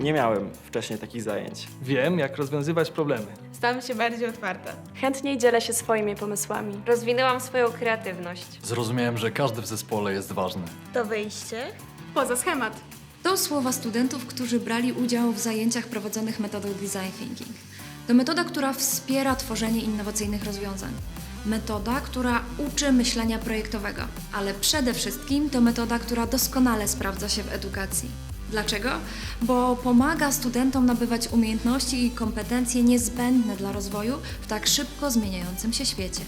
Nie miałem wcześniej takich zajęć. Wiem, jak rozwiązywać problemy. Stałam się bardziej otwarta. Chętniej dzielę się swoimi pomysłami. Rozwinęłam swoją kreatywność. Zrozumiałem, że każdy w zespole jest ważny. To wyjście. Poza schemat. To słowa studentów, którzy brali udział w zajęciach prowadzonych metodą design thinking. To metoda, która wspiera tworzenie innowacyjnych rozwiązań. Metoda, która uczy myślenia projektowego, ale przede wszystkim to metoda, która doskonale sprawdza się w edukacji. Dlaczego? Bo pomaga studentom nabywać umiejętności i kompetencje niezbędne dla rozwoju w tak szybko zmieniającym się świecie.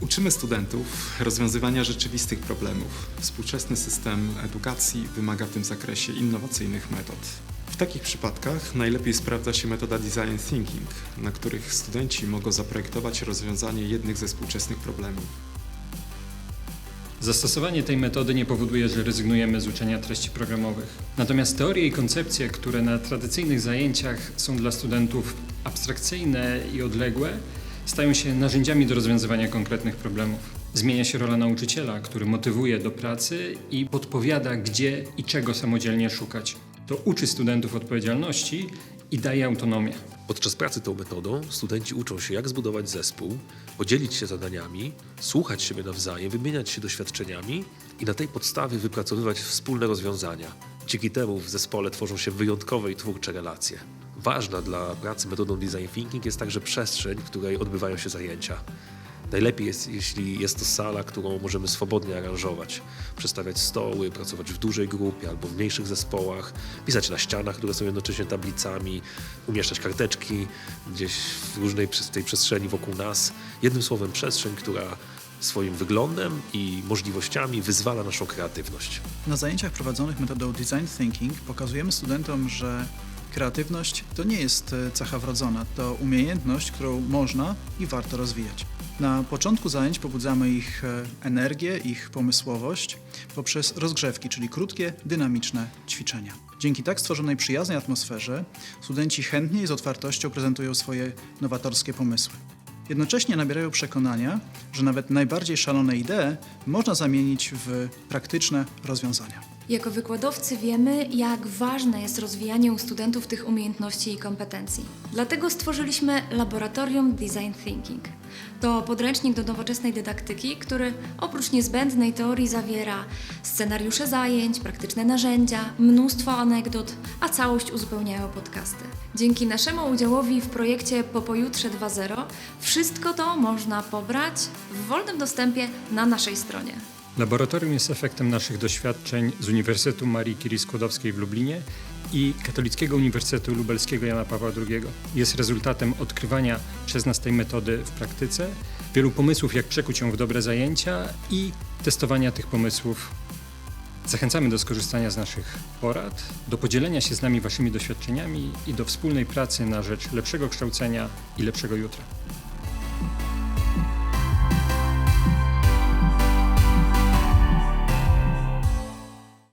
Uczymy studentów rozwiązywania rzeczywistych problemów. Współczesny system edukacji wymaga w tym zakresie innowacyjnych metod. W takich przypadkach najlepiej sprawdza się metoda design thinking, na których studenci mogą zaprojektować rozwiązanie jednych ze współczesnych problemów. Zastosowanie tej metody nie powoduje, że rezygnujemy z uczenia treści programowych. Natomiast teorie i koncepcje, które na tradycyjnych zajęciach są dla studentów abstrakcyjne i odległe, stają się narzędziami do rozwiązywania konkretnych problemów. Zmienia się rola nauczyciela, który motywuje do pracy i podpowiada, gdzie i czego samodzielnie szukać. To uczy studentów odpowiedzialności i daje autonomię. Podczas pracy tą metodą studenci uczą się, jak zbudować zespół, podzielić się zadaniami, słuchać siebie nawzajem, wymieniać się doświadczeniami i na tej podstawie wypracowywać wspólne rozwiązania. Dzięki temu w zespole tworzą się wyjątkowe i twórcze relacje. Ważna dla pracy metodą design thinking jest także przestrzeń, w której odbywają się zajęcia. Najlepiej jest, jeśli jest to sala, którą możemy swobodnie aranżować. Przestawiać stoły, pracować w dużej grupie albo w mniejszych zespołach, pisać na ścianach, które są jednocześnie tablicami, umieszczać karteczki gdzieś w różnej tej przestrzeni wokół nas. Jednym słowem, przestrzeń, która swoim wyglądem i możliwościami wyzwala naszą kreatywność. Na zajęciach prowadzonych metodą design thinking pokazujemy studentom, że kreatywność to nie jest e, cecha wrodzona, to umiejętność, którą można i warto rozwijać. Na początku zajęć pobudzamy ich e, energię, ich pomysłowość poprzez rozgrzewki, czyli krótkie, dynamiczne ćwiczenia. Dzięki tak stworzonej przyjaznej atmosferze studenci chętnie i z otwartością prezentują swoje nowatorskie pomysły. Jednocześnie nabierają przekonania, że nawet najbardziej szalone idee można zamienić w praktyczne rozwiązania. Jako wykładowcy wiemy, jak ważne jest rozwijanie u studentów tych umiejętności i kompetencji. Dlatego stworzyliśmy Laboratorium Design Thinking. To podręcznik do nowoczesnej dydaktyki, który oprócz niezbędnej teorii zawiera scenariusze zajęć, praktyczne narzędzia, mnóstwo anegdot, a całość uzupełniają podcasty. Dzięki naszemu udziałowi w projekcie Po Pojutrze 2.0 wszystko to można pobrać w wolnym dostępie na naszej stronie. Laboratorium jest efektem naszych doświadczeń z Uniwersytetu Marii Curie Skłodowskiej w Lublinie i Katolickiego Uniwersytetu Lubelskiego Jana Pawła II. Jest rezultatem odkrywania przez nas tej metody w praktyce, wielu pomysłów, jak przekuć ją w dobre zajęcia i testowania tych pomysłów. Zachęcamy do skorzystania z naszych porad, do podzielenia się z nami waszymi doświadczeniami i do wspólnej pracy na rzecz lepszego kształcenia i lepszego jutra.